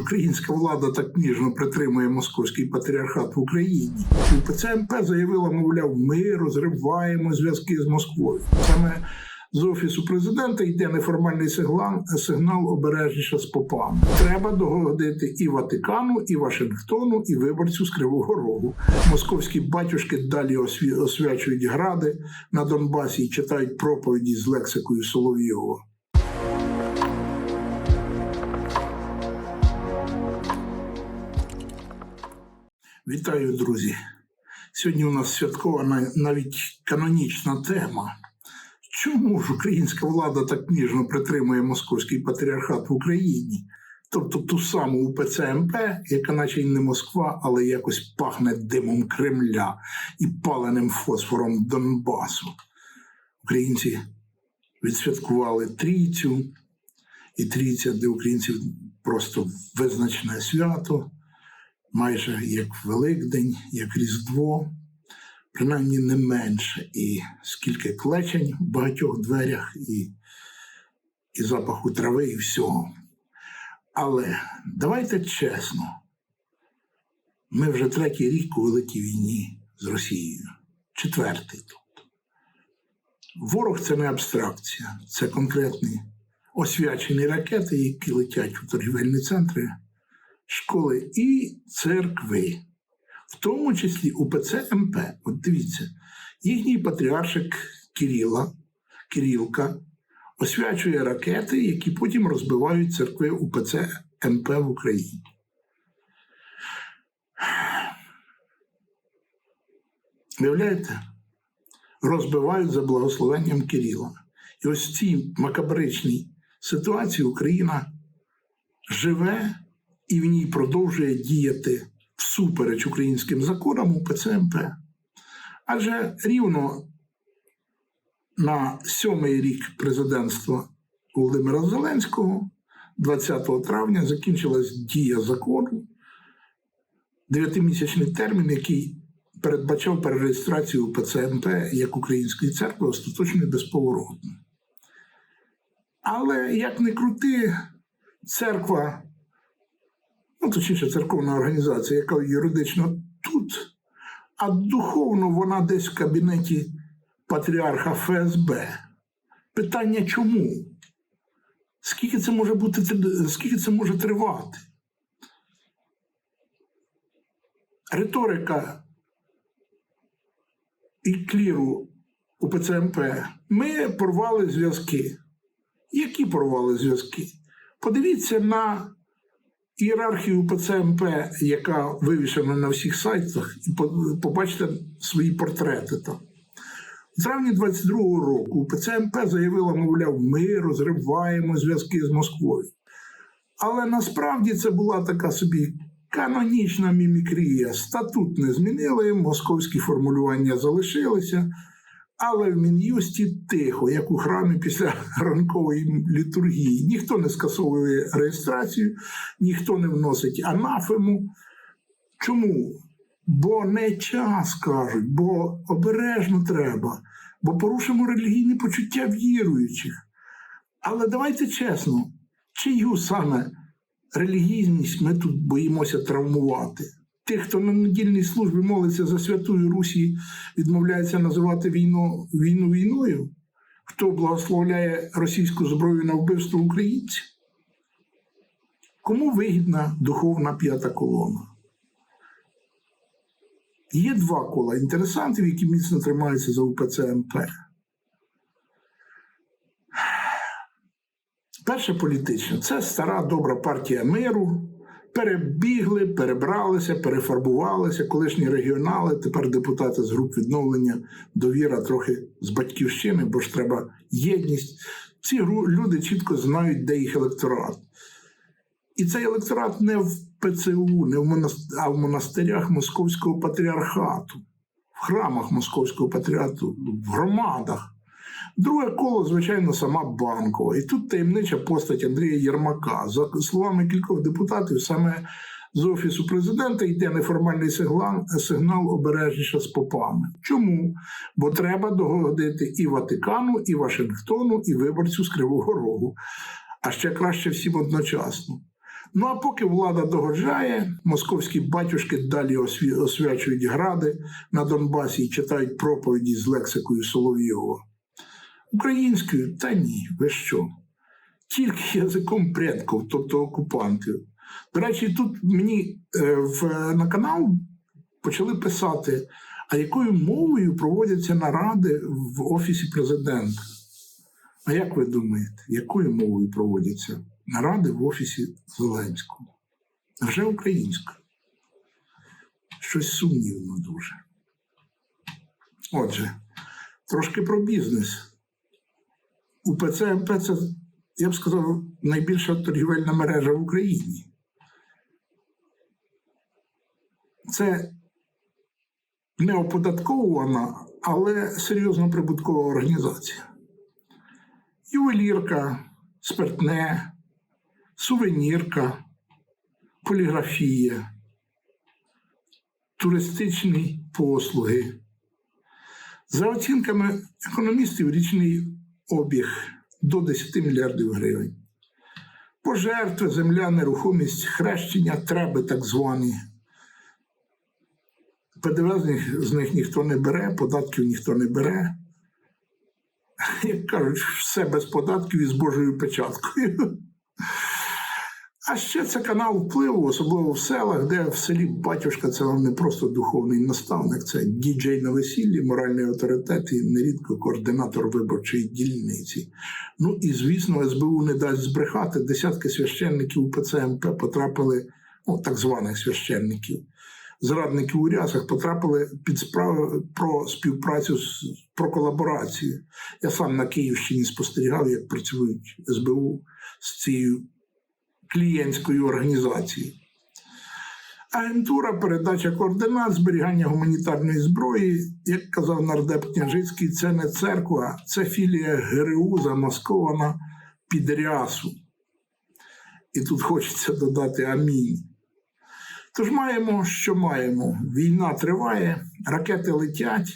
українська влада так ніжно притримує московський патріархат в Україні? УПЦ МП заявила, мовляв, ми розриваємо зв'язки з Москвою. Саме з офісу президента йде неформальний сигнал, сигнал обережніше з попами. Треба догодити і Ватикану, і Вашингтону, і виборцю з Кривого Рогу. Московські батюшки далі освячують гради на Донбасі і читають проповіді з лексикою Соловйова. Вітаю, друзі! Сьогодні у нас святкова навіть канонічна тема. Чому ж українська влада так ніжно притримує московський патріархат в Україні? Тобто ту саму УПЦ МП, яка наче й не Москва, але якось пахне димом Кремля і паленим фосфором Донбасу. Українці відсвяткували трійцю, і трійця для українців просто визначне свято майже як Великдень, як Різдво, принаймні не менше, і скільки клечень в багатьох дверях, і, і запаху трави, і всього. Але давайте чесно, ми вже третій рік у великій війні з Росією, четвертий тобто. Ворог це не абстракція, це конкретні освячені ракети, які летять у торгівельні центри школи і церкви, в тому числі УПЦ МП. От дивіться, їхній патріаршик Кирила, Кирилка освячує ракети, які потім розбивають церкви УПЦ МП в Україні. Виявляєте? Розбивають за благословенням Кирила. І ось в цій макабричній ситуації Україна живе і в ній продовжує діяти всупереч українським законам у ПЦМП. Адже рівно на сьомий рік президентства Володимира Зеленського, 20 травня, закінчилась дія закону, дев'ятимісячний термін, який передбачав перереєстрацію ПЦМП як Української церкви остаточно і безповоротно. Але як не крути, церква ну, точніше, церковна організація, яка юридично тут, а духовно вона десь в кабінеті патріарха ФСБ. Питання чому? Скільки це може бути, скільки це може тривати? Риторика і кліру у ПЦМП. Ми порвали зв'язки. Які порвали зв'язки? Подивіться на ієрархію ПЦМП, яка вивішена на всіх сайтах, і побачите свої портрети там. У травні 22-го року ПЦМП заявила, мовляв, ми розриваємо зв'язки з Москвою. Але насправді це була така собі канонічна мімікрія. Статут не змінили, московські формулювання залишилися. Але в Мін'юсті тихо, як у храмі після ранкової літургії. Ніхто не скасовує реєстрацію, ніхто не вносить анафему. Чому? Бо не час кажуть, бо обережно треба, бо порушимо релігійне почуття віруючих. Але давайте чесно, чию саме релігійність ми тут боїмося травмувати? Тих, хто на недільній службі молиться за святую Русі, відмовляється називати війну, війну війною? Хто благословляє російську зброю на вбивство українців? Кому вигідна духовна п'ята колона? Є два кола інтересантів, які міцно тримаються за УПЦ МП. Перше політичне це стара добра партія миру. Перебігли, перебралися, перефарбувалися, колишні регіонали, тепер депутати з груп відновлення, довіра трохи з батьківщини, бо ж треба єдність. Ці люди чітко знають, де їх електорат. І цей електорат не в ПЦУ, не в монас- а в монастирях Московського патріархату, в храмах Московського патріархату, в громадах. Друге коло, звичайно, сама банкова. І тут таємнича постать Андрія Єрмака. За словами кількох депутатів, саме з офісу президента йде неформальний сигнал, сигнал обережніше з попами. Чому? Бо треба догодити і Ватикану, і Вашингтону, і виборцю з Кривого Рогу. А ще краще всім одночасно. Ну а поки влада догоджає, московські батюшки далі освячують гради на Донбасі і читають проповіді з лексикою Соловйова. Українською та ні, ви що? Тільки язиком предків, тобто окупантів. До речі, тут мені е, в, на канал почали писати, а якою мовою проводяться наради в Офісі президента? А як ви думаєте, якою мовою проводяться наради в Офісі Зеленського? Вже українською. Щось сумнівно дуже. Отже, трошки про бізнес. У ПЦМП це, я б сказав, найбільша торгівельна мережа в Україні. Це не оподатковувана, але серйозно прибуткова організація. Ювелірка, спиртне, сувенірка, поліграфія, туристичні послуги. За оцінками економістів, річний обіг до 10 мільярдів гривень. Пожертви, земля, нерухомість, хрещення, треби так звані. ПДВ з них, з них ніхто не бере, податків ніхто не бере. Як кажуть, все без податків і з Божою печаткою. А ще це канал впливу, особливо в селах, де в селі батюшка це вам не просто духовний наставник, це діджей на весіллі, моральний авторитет і нерідко координатор виборчої дільниці. Ну і звісно, СБУ не дасть збрехати. Десятки священників у ПЦМП потрапили, ну так званих священників, зрадників у рясах потрапили під справи про співпрацю з про колаборацію. Я сам на Київщині спостерігав, як працюють СБУ з цією клієнтською організацією. Агентура, передача координат, зберігання гуманітарної зброї, як казав нардеп Княжицький, це не церква, це філія ГРУ замаскована під рясу. І тут хочеться додати амінь. Тож маємо, що маємо. Війна триває, ракети летять,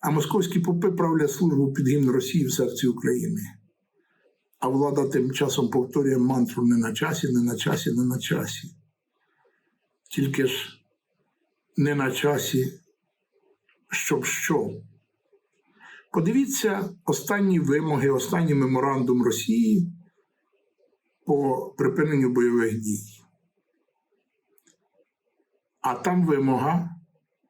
а московські попи правлять службу під гімн Росії в серці України. А влада тим часом повторює мантру не на часі, не на часі, не на часі. Тільки ж не на часі, щоб що. Подивіться останні вимоги, останній меморандум Росії по припиненню бойових дій. А там вимога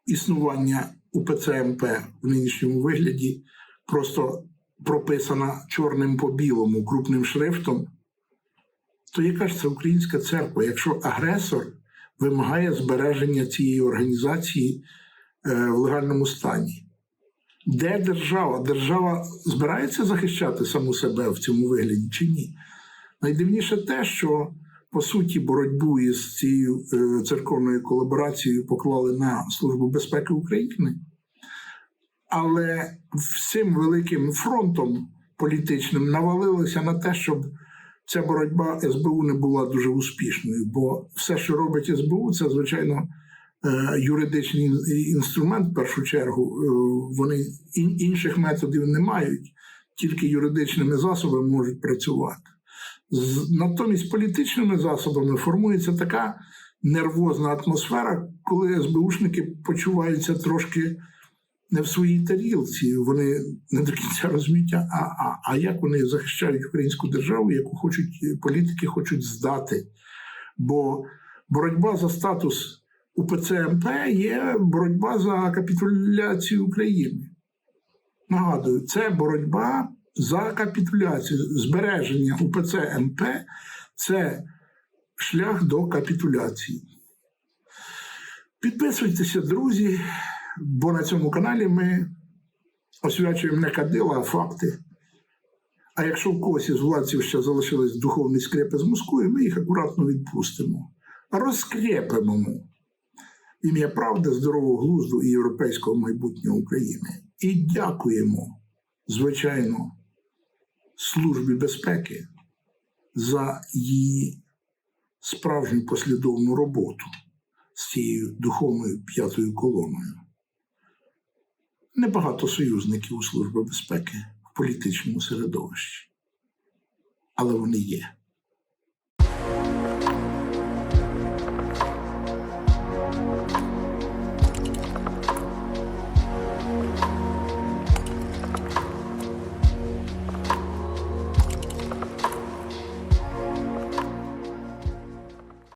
існування УПЦ МП в нинішньому вигляді просто прописана чорним по білому, крупним шрифтом. То яка ж це українська церква, якщо агресор вимагає збереження цієї організації е, в легальному стані? Де держава? Держава збирається захищати саму себе в цьому вигляді чи ні? Найдивніше те, що по суті боротьбу із цією е, церковною колаборацією поклали на Службу безпеки України. Але всім великим фронтом політичним навалилося на те, щоб ця боротьба СБУ не була дуже успішною. Бо все, що робить СБУ, це звичайно е, юридичний інструмент в першу чергу. Е, Вони інших методів не мають, тільки юридичними засобами можуть працювати. Натомість політичними засобами формується така нервозна атмосфера, коли СБУшники почуваються трошки не в своїй тарілці. Вони не до кінця розуміють, а, а, а як вони захищають українську державу, яку хочуть політики хочуть здати. Бо боротьба за статус УПЦ МП є боротьба за капітуляцію України. Нагадую, це боротьба за капітуляцію. Збереження УПЦ МП це шлях до капітуляції. Підписуйтеся, друзі, бо на цьому каналі ми освячуємо не кадила, а факти. А якщо в когось із владців ще залишились духовні скрепи з Москвою, ми їх акуратно відпустимо. Розкрепимо в ім'я правди, здорового глузду і європейського майбутнього України. І дякуємо, звичайно, Службі безпеки за її справжню послідовну роботу з цією духовною п'ятою колоною. Небагато союзників у Служби безпеки в політичному середовищі, але вони є.